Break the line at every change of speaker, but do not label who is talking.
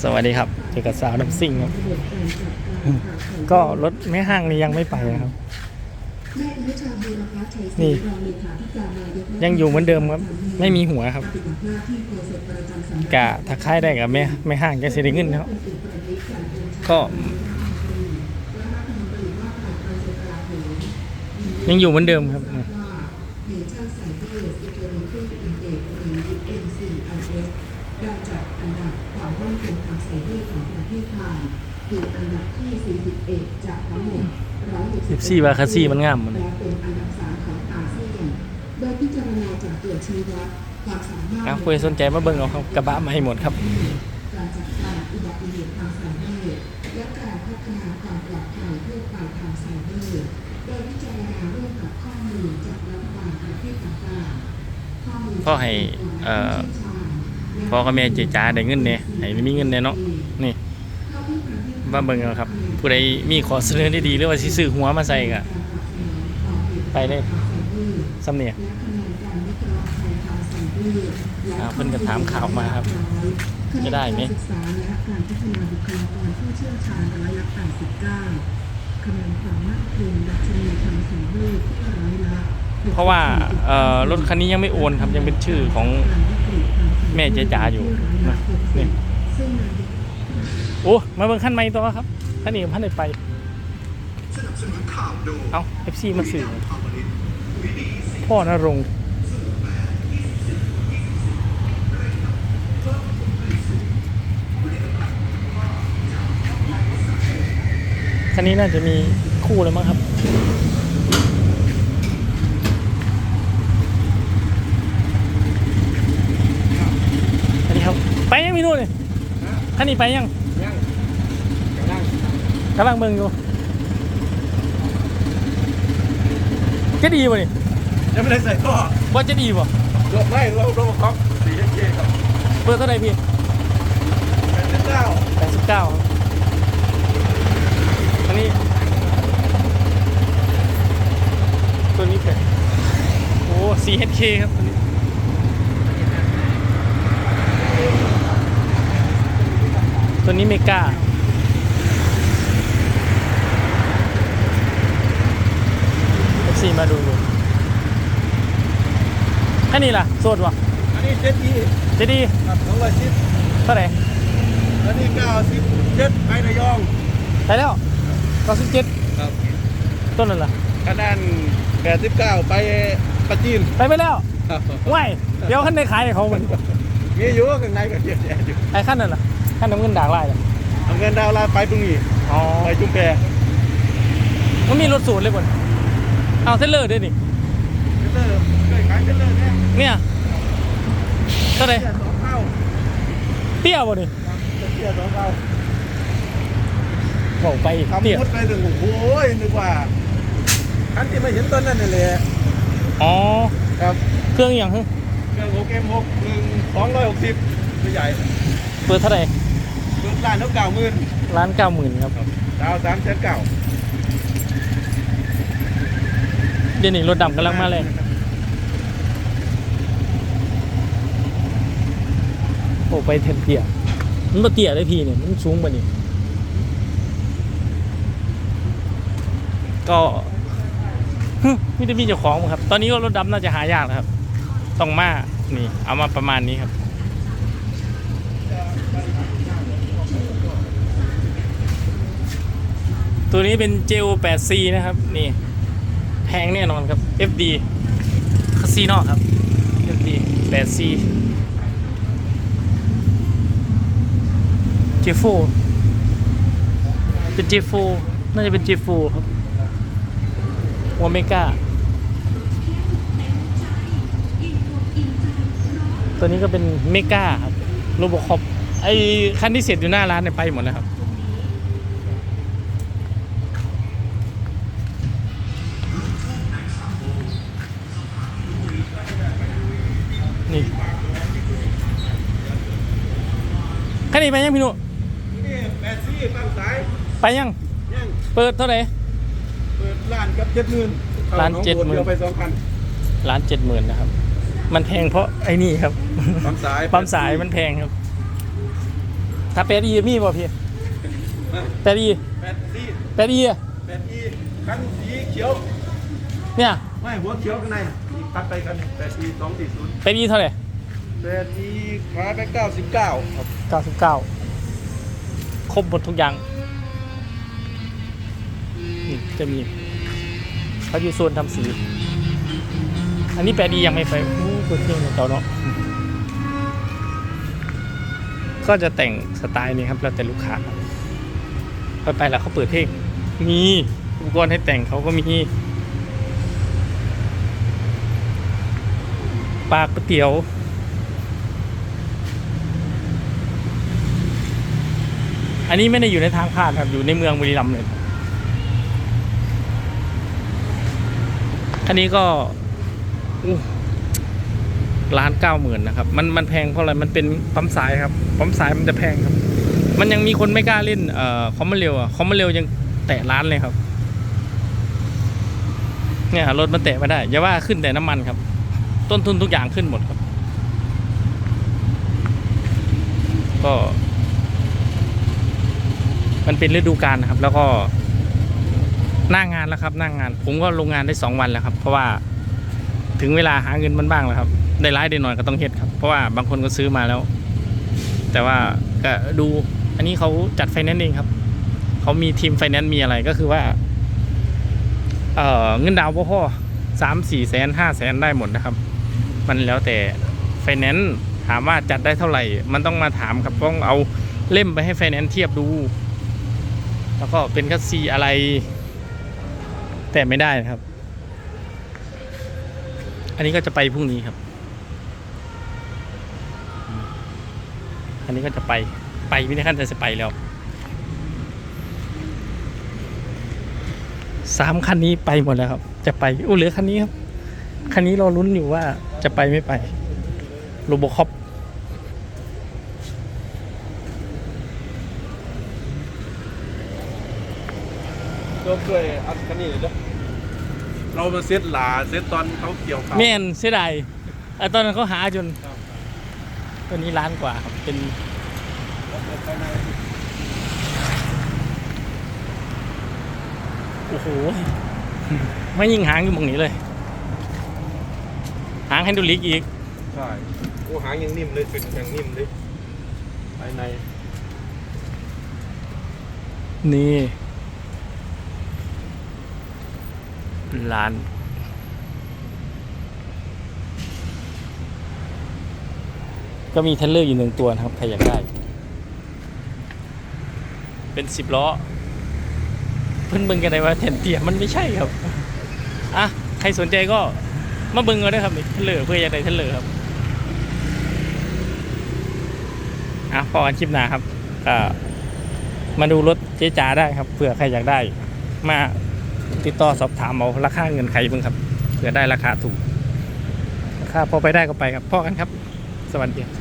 สวัสดีครับเจอกับสาวน้ำซิ่งครับ ก็รถแม่ห้างนี่ยังไม่ไปนะครับ นี่ ยังอยู่เหมือนเดิมครับ ไม่มีหัวครับกะถ้าค่ายได้กับแม่แม่ห้างจะเสียเงินครับก็ ยังอยู่เหมือนเดิมครับ
ได้จัดอันดับความมั่นคงทางไซเบอ ร์ของประเทศไทยอยู่อันดับที่ 41 จากทั้งหมด160
14วาคาซี่มันงามหมดเลย
และเป็นอันดับ3ของอาเซียนโดยพิจารณาจากตรวจชี้วัดความสามารถ
อะคุยสนใจมาเบิ่งเอาครับกระบะมาให้หมดครับ
การจัดการอุบัติเหตุทางไซเบอร์และการพัฒนาความปลอดภัยทั่วไปทางไซเบอร์โดยพิจารณาร่วมกับข้อมูลจากรัฐบาลประเทศต่างๆข้อมูล
พ่อให้เอ่อพ่อกับแม่เจจ้าได้เงินเนี่ยให้มีเงินเนี่ยเนาะนี่ ว่าเบิ่งเอาครับ ผู้ใดมีขอเสนอได้ดีหรือว่าสิซื้อหัวมาใส่ก็ไปเลยสำเนียงเพิ่นก็ถามข่าวมาครับ จะได้ไหม
เพ
ราะว่ารถคันนี้ยังไม่โอนครับยังเป็นชื่อของแม่เจ๊จ๋าอยู่นะนี่ โอ้มาเบิ่งขั้นใหม่ต่อครับท่านนี้พันได้ไปเอาเอฟซีมาสื่อพ่อนรงค์คันนี้น่าจะมีคู่เลยมั้งครับอันนี้ครับ ไปยังมีนู่นเลยคันนี้ไปยัง
กำลัง
เมืองอยู่จะดีป่ะนี่
ยังไม่ได้ใส่ท่อ
ว่าจะดีป่ะ
รถไม่เรารถคอกสี่เจ็ดครับ
เบอร์เท่าไหร่พี่
แปดสิบเก้า
แปดสิบเก้าอันนี้ ตัวนี้เป็นโอ้ 4HK ครับตัวนี้ตัวนี้เมกา เอฟซีมาดูดูอันนี้ล่ะโสดวะ
อันนี้เจ็ดยี่
จะดี
ครับสองร้อยสิบ
เท่าไหร่
อันนี้เก้าสิบเจ็ดไประยอง
ไปแล้ว97
ครับ
ต้นนั่นล่ะ
คะแนนแปดสิบเก้าไปปัจจีน
ไปไปแล้ว
ครับ
ว้ายเดี๋ยวขั้นในขายให้เขามัน
มีอยู่ข้างในก็เยอะแยะอยู่
ไอ้ขั้นนั่นล่ะขั้นน้ำเงินด่างลายน่ะ
เอาเงินดาวน์ไลน์ไปตรงนี้
อ๋อ
ไปจุ่มแพ
มันมีรถสูตรเลยบ่น เอาเทเลอร์ด้วยนี่
เทเลอร์เคยขายเทเลอร์เนี่ย
เนี่ยเท่าไหร่
เทียสองเท่า
เตี้ยบ่นี่
เทียสองเท่า
บอกไป
ทำ
เตี้ย
มุดไปถึงโอ้โหนึกว่าคันที่ไม่เห็นต้นนั่นนี่แหละ
อ๋อ
ครับ
เครื่องอหย่างฮึ
เครื่องโอเกมหกหนึ่งสองร้อยหกสิบตัวใหญ่
เปิดเท่าไหร่
เปิดร้านเท่าเก่าหมื่น
ร้านเก้าหมื่นครับ
ดาวสามแสนเก่า
เดี๋ยวนี้รถดำกำลังมาเลยโอ้ไปเทนเตียมันมาเตี้ยได้พี่เนี่ยมันสูงกว่านี่ก็ไม่ได้มีเจ้าของครับ ตอนนี้รถดำน่าจะหายากแล้วครับ ต้องมานี่ เอามาประมาณนี้ครับตัวนี้เป็นเจล 8C นะครับ นี่ พงแน่นอนครับ FD คาซีนอครับ FD 8C เจโฟเป็นเจโฟน่าจะเป็นเจโฟครับวอเมก้าตัวนี้ก็เป็นเมก้าครับโรบอคอปไอคันที่เสร็จอยู่หน้าร้านเนี่ยไปหมดแล้วครับ นนี้ไปยังพี่หนุ
นี่แปดซี่ตั้งสาย
ไปยัง
ยัง
เปิดเท่าไหร่
เปิดร้านกับเจ็ดหมื่น
ร้าน70,000
เดียวไปสองพัน
ล้านเจ็ดหมื่นนะครับ มันแพงเพราะไอ้นี่ครับ
ปั๊มสาย
ปั๊มสายมันแพงครับ ถ้าแปดอีมีบ่พี่แปดอี
แปดซี
แปดอีอะ
แปดอีคันสีเขียว
เนี่ย
ไม่หัวเขียวข้างในอีกตัดไปกันแปดอีสองสี่ศูนย์
แปดอีเท่าไหร่
แปดอีขายไปเก้าสิบเก้าครับ
เก้าสิบเก้าครบหมดทุกอย่างนี่จะมีเขาอยู่โซนทำสี อันนี้แปลดียังไม่ไปโอ้เปิดเพลงเก่าเนาะก็จะแต่งสไตล์นี้ครับแล้วแต่ลูกค้าครับพอไปแล้วเขาเปิดเพลงมีอุปกรณ์ให้แต่งเขาก็มีปลาก๋วยเตี๋ยว อันนี้ไม่ได้อยู่ในทางผ่านครับ อยู่ในเมืองบุรีรัมย์เลยอันนี้ก็ล้านเก้าหมื่นนะครับ มันมันแพงเพราะอะไร มันเป็นปั๊มสายครับปั๊มสายมันจะแพงครับ มันยังมีคนไม่กล้าเล่นเอ่อคอมมอนเร็วอะคอมมอนเร็วยังแตะล้านเลยครับ เนี่ยรถมันแตะไม่ได้อย่าว่าขึ้นแต่น้ำมันครับ ต้นทุนทุกอย่างขึ้นหมดครับ ก็ มันเป็นฤดูกาลนะครับ แล้วก็หน้างงานแล้วครับหน้างงาน ผมก็ลงงานได้สองวันแล้วครับ เพราะว่าถึงเวลาหาเงินมันบ้างแล้วครับ ได้ร้ายได้หน่อยก็ต้องเฮ็ดครับ เพราะว่าบางคนก็ซื้อมาแล้ว แต่ว่าก็ดูอันนี้เขาจัดไฟแนนซ์เองครับเขามีทีมไฟแนนซ์มีอะไรก็คือว่าเอ่อเงินดาวน์พ่อสามสี่แสนห้าแสนได้หมดนะครับ มันแล้วแต่ไฟแนนซ์ถามว่าจัดได้เท่าไหร่ มันต้องมาถามครับต้องเอาเล่มไปให้ไฟแนนซ์เทียบดู แล้วก็เป็นคัสซีอะไร แต่ไม่ได้นะครับ อันนี้ก็จะไปพรุ่งนี้ครับ อันนี้ก็จะไปไปไม่ได้ขั้นจะไปแล้วสามคันนี้ไปหมดแล้วครับ จะไปอู้เหลือคันนี้ครับ คันนี้เราลุ้นอยู่ว่าจะไปไม่ไปโรโบคอป
ก็เคยอัดกันนี่เลยเด้อเรามาเซตหลาเซตตอนเขาเกี่ยวข้าว
แม่นเสียดายอะตอนนั้นเขาหาจนตัวนี้ล้านกว่าครับเป็น
ภายใน
โอ้โหไม่ยิงหางอยู่ตรงนี้เลย หางไฮดรอลิกอีก
ใช่โอ้หางยังนิ่มเลยเป็นยังนิ่มเลยภายใน
นี่ ล้านก็มีเทรลเลอร์อยู่หนึ่งตัวนะครับ ใครอยากได้ เป็นสิบล้อ เพิ่นเบิ่งกันได้ว่าแทนเตียมันไม่ใช่ครับ อะ ใครสนใจก็มาเบิ่งกันด้ครับเทรลเลอร์เพื่ออยากได้เทรลเลอร์ครับ อะพอกันคลิปหน้าครับก็มาดูรถเจ๊จ๋าได้ครับเผื่อใครอยากได้ มา ติดต่อสอบถามเอาราคาเงินใครเบิ่งครับเผื่อได้ราคาถูกราคาพอไปได้ก็ไปครับพ่อกันครับ สวัสดีครับ